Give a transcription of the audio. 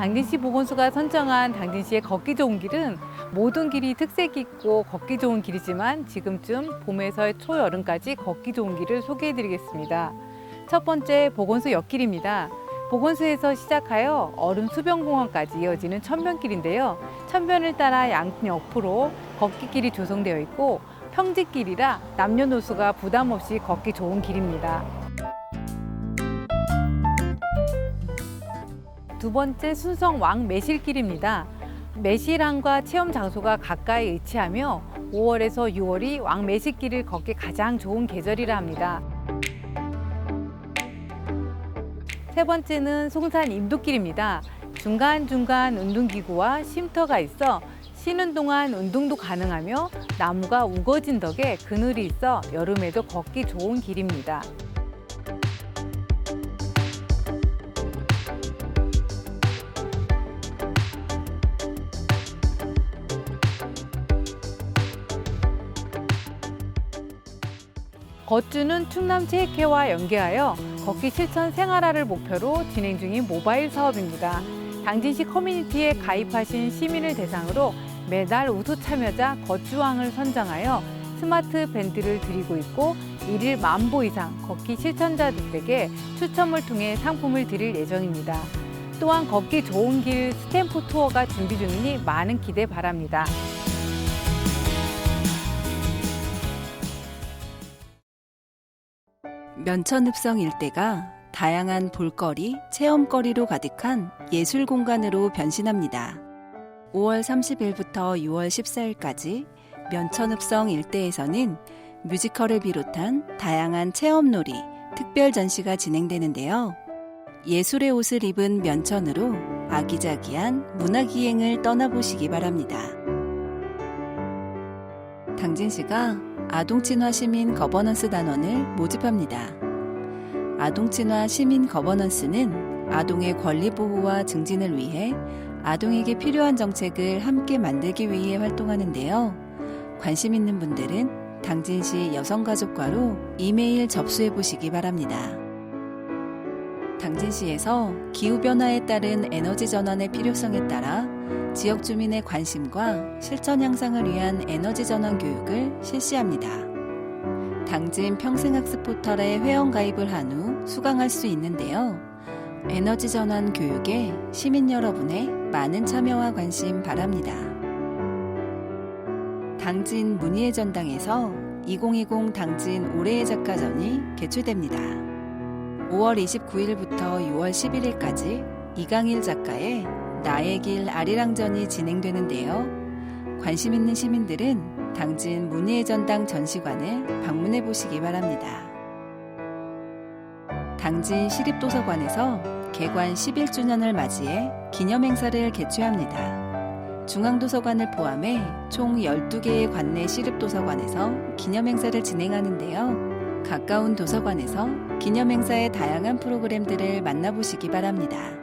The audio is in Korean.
당진시 보건소가 선정한 당진시의 걷기 좋은 길은 모든 길이 특색이 있고 걷기 좋은 길이지만 지금쯤 봄에서 초여름까지 걷기 좋은 길을 소개해 드리겠습니다. 첫 번째 보건소 옆길입니다. 보건소에서 시작하여 얼음 수변공원까지 이어지는 천변길인데요. 천변을 따라 양옆으로 걷기 길이 조성되어 있고 평지길이라 남녀노소가 부담 없이 걷기 좋은 길입니다. 두 번째 순성 왕 매실길입니다. 매실항과 체험 장소가 가까이 위치하며 5월에서 6월이 왕 매실길을 걷기 가장 좋은 계절이라 합니다. 세 번째는 송산 임도길입니다. 중간중간 운동기구와 쉼터가 있어 쉬는 동안 운동도 가능하며 나무가 우거진 덕에 그늘이 있어 여름에도 걷기 좋은 길입니다. 걷주는 충남 체육회와 연계하여 걷기 실천 생활화를 목표로 진행 중인 모바일 사업입니다. 당진시 커뮤니티에 가입하신 시민을 대상으로 매달 우수 참여자 걷주왕을 선정하여 스마트 밴드를 드리고 있고 일일 만보 이상 걷기 실천자들에게 추첨을 통해 상품을 드릴 예정입니다. 또한 걷기 좋은 길 스탬프 투어가 준비 중이니 많은 기대 바랍니다. 면천읍성 일대가 다양한 볼거리, 체험거리로 가득한 예술 공간으로 변신합니다. 5월 30일부터 6월 14일까지 면천읍성 일대에서는 뮤지컬을 비롯한 다양한 체험놀이, 특별 전시가 진행되는데요. 예술의 옷을 입은 면천으로 아기자기한 문화기행을 떠나보시기 바랍니다. 당진시가 아동친화 시민 거버넌스 단원을 모집합니다. 아동친화 시민 거버넌스는 아동의 권리 보호와 증진을 위해 아동에게 필요한 정책을 함께 만들기 위해 활동하는데요. 관심 있는 분들은 당진시 여성가족과로 이메일 접수해 보시기 바랍니다. 당진시에서 기후변화에 따른 에너지 전환의 필요성에 따라 지역 주민의 관심과 실천 향상을 위한 에너지 전환 교육을 실시합니다. 당진 평생학습 포털에 회원 가입을 한 후 수강할 수 있는데요. 에너지 전환 교육에 시민 여러분의 많은 참여와 관심 바랍니다. 당진 문희의 전당에서 2020 당진 올해의 작가전이 개최됩니다. 5월 29일부터 6월 11일까지 이강일 작가의 나의 길 아리랑전이 진행되는데요. 관심 있는 시민들은 당진 문희의 전당 전시관을 방문해 보시기 바랍니다. 당진 시립도서관에서 개관 11주년을 맞이해 기념행사를 개최합니다. 중앙도서관을 포함해 총 12개의 관내 시립도서관에서 기념행사를 진행하는데요. 가까운 도서관에서 기념행사의 다양한 프로그램들을 만나보시기 바랍니다.